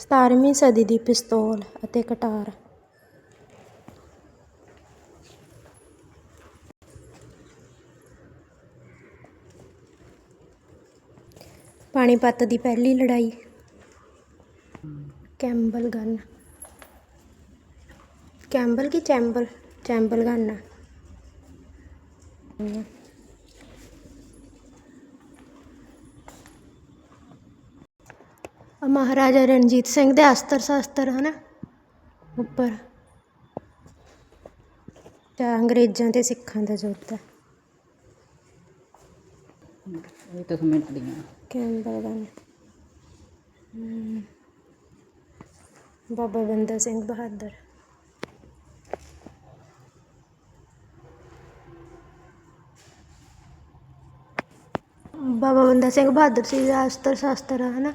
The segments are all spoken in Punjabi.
17ਵੀਂ ਸਦੀ ਦੀ ਪਿਸਤੌਲ ਅਤੇ ਕਟਾਰ। ਪਾਣੀਪਤ ਦੀ ਪਹਿਲੀ ਲੜਾਈ। Camel gun. ਕੈਂਬਲ ਕੀ ਚੈਂਬਲ? ਚੈਂਬਲ ਗਨ ਆ ਆਹ ਮਹਾਰਾਜਾ ਰਣਜੀਤ ਸਿੰਘ ਦੇ ਅਸਤਰ ਸ਼ਸਤਰ ਹਨ? ਉੱਪਰ। ਤੇ ਅੰਗਰੇਜ਼ਾਂ ਤੇ ਸਿੱਖਾਂ ਦਾ ਯੁੱਧ ਹੈ। ਇਹ ਤਾਂ ਸਮਿੰਟ ਦੀਆਂ ਗਨ ਹਮ। ਬਾਬਾ ਬੰਦਾ ਸਿੰਘ ਬਹਾਦਰ। ਬਾਬਾ ਬੰਦਾ ਸਿੰਘ ਬਹਾਦਰ ਸੀ ਦਾ ਅਸਤਰ ਸ਼ਸਤਰ ਹੈ ਨਾ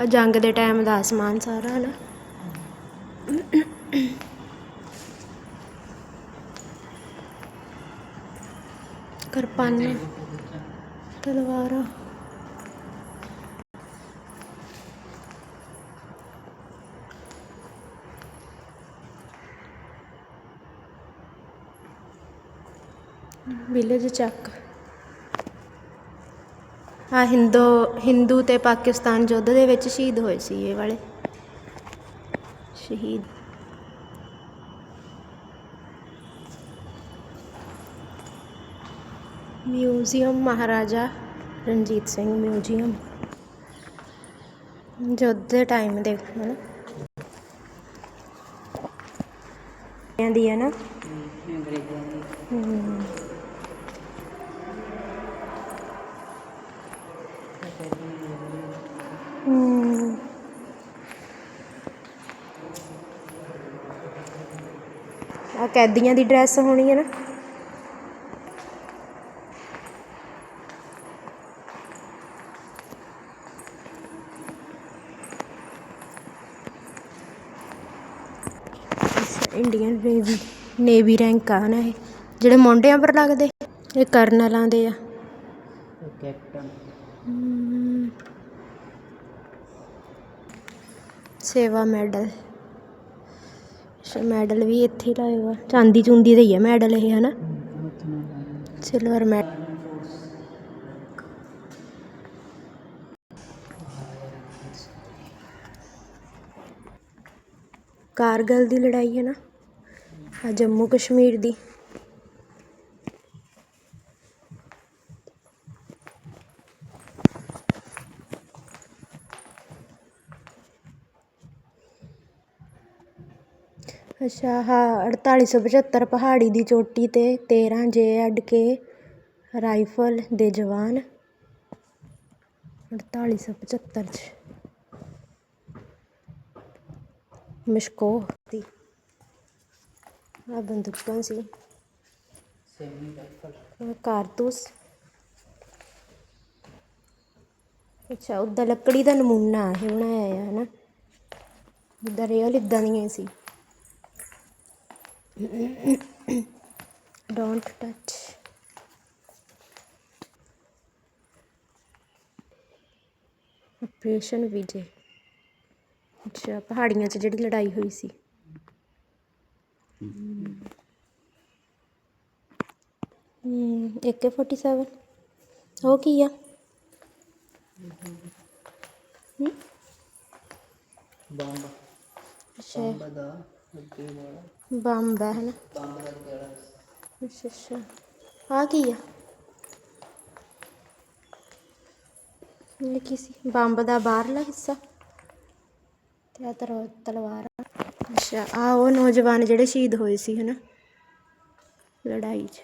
ਆਹ ਜੰਗ ਦੇ ਟਾਈਮ ਦਾ ਸਮਾਨ ਸਾਰਾ ਹੈ ਨਾ ਕਿਰਪਾਨਾਂ ਤਲਵਾਰਾਂ। ਵਿਲੇਜ ਚੱਕ। ਆ ਹਿੰਦੂ ਹਿੰਦੂ ਤੇ ਪਾਕਿਸਤਾਨ ਯੁੱਧ ਦੇ ਵਿੱਚ ਸ਼ਹੀਦ ਹੋਏ ਸੀ ਇਹ ਵਾਲੇ। ਸ਼ਹੀਦ। Museum Maharaja Ranjit Singh museum. ਯੁੱਧ ਦੇ ਟਾਈਮ ਦੇ ਹਨਾ। ਦੀ ਹੈ ਨਾ। ਅੰਗਰੇਜ਼ਾਂ ਦੀ। ਹਮ। ਆ ਕੈਦੀਆਂ ਦੀ ਡਰੈਸ ਹੋਣੀ ਹੈ ਨਾ। ਇੰਡੀਅਨ ਨੇਵੀ ਨੇਵੀ ਰੈਂਕ ਆ ਨਾ ਇਹ। ਜਿਹੜੇ ਮੋਢਿਆਂ ਪਰ ਲੱਗਦੇ, ਇਹ ਕਰਨਲਾਂ ਦੇ ਆ। ਕੈਪਟਨ ਸੇਵਾ ਮੈਡਲ। ਮੈਡਲ ਵੀ ਇੱਥੇ ਹੀ ਲਾਏ ਹੋਆ ਚਾਂਦੀ ਚੁੰਦੀ ਦੇ ਹੀ ਹੈ ਮੈਡਲ ਇਹ, ਹਨਾ? ਨਾ ਸਿਲਵਰ ਮੈਡਲ ਕਾਰਗਲ ਦੀ ਲੜਾਈ ਹੈ ਨਾ, ਆ ਜੰਮੂ ਕਸ਼ਮੀਰ ਦੀ। ਅੱਛਾ ਹਾਂ 4875 ਪਹਾੜੀ ਦੀ ਚੋਟੀ ਤੇ 13 ਜੇ ਐਡ ਕੇ ਰਾਈਫਲ ਦੇ ਜਵਾਨ। 4875 ਚ। ਮਸ਼ਕੋ ਦੀ। ਆ ਬੰਦੂਕਾਂ ਸੀ? Semi rifle. ਆਹ ਕਾਰਤੂਸ। ਅੱਛਾ ਉਹਦਾ ਲੱਕੜੀ ਦਾ ਨਮੂਨਾ ਇਹ ਬਣਾਇਆ ਹੈ ਹਨਾ ਜਿੱਦਾਂ ਰੀਅਲ ਇਦਾਂ ਦੀਆਂ ਸੀ। ਡੋਂਟ ਟੱਚ ਆਪਰੇਸ਼ਨ ਵਿਜੇ ਅੱਛਾ ਪਹਾੜੀਆਂ 'ਚ ਜਿਹੜੀ ਲੜਾਈ ਹੋਈ ਸੀ। ਹਮ AK 47 ਉਹ ਕੀ ਆ? ਹਮ ਬੰਬ। ਅੱਛਾ। ਬੰਬ ਦਾ ਅੱਗੇ ਵਾਲਾ ਬੰਬ ਹੈ ਹਨਾ ਅੱਛਾ ਅੱਛਾ। ਆ ਕੀ ਆ? ਇਹ ਸੀ? ਬੰਬ ਦਾ ਬਾਹਰਲਾ ਹਿੱਸਾ? ਤੇ ਆ ਤਲਵਾਰ ਅੱਛਾ ਆ ਉਹ ਨੌਜਵਾਨ ਜਿਹੜੇ ਸ਼ਹੀਦ ਹੋਏ ਸੀ ਹਨਾ ਲੜਾਈ 'ਚ।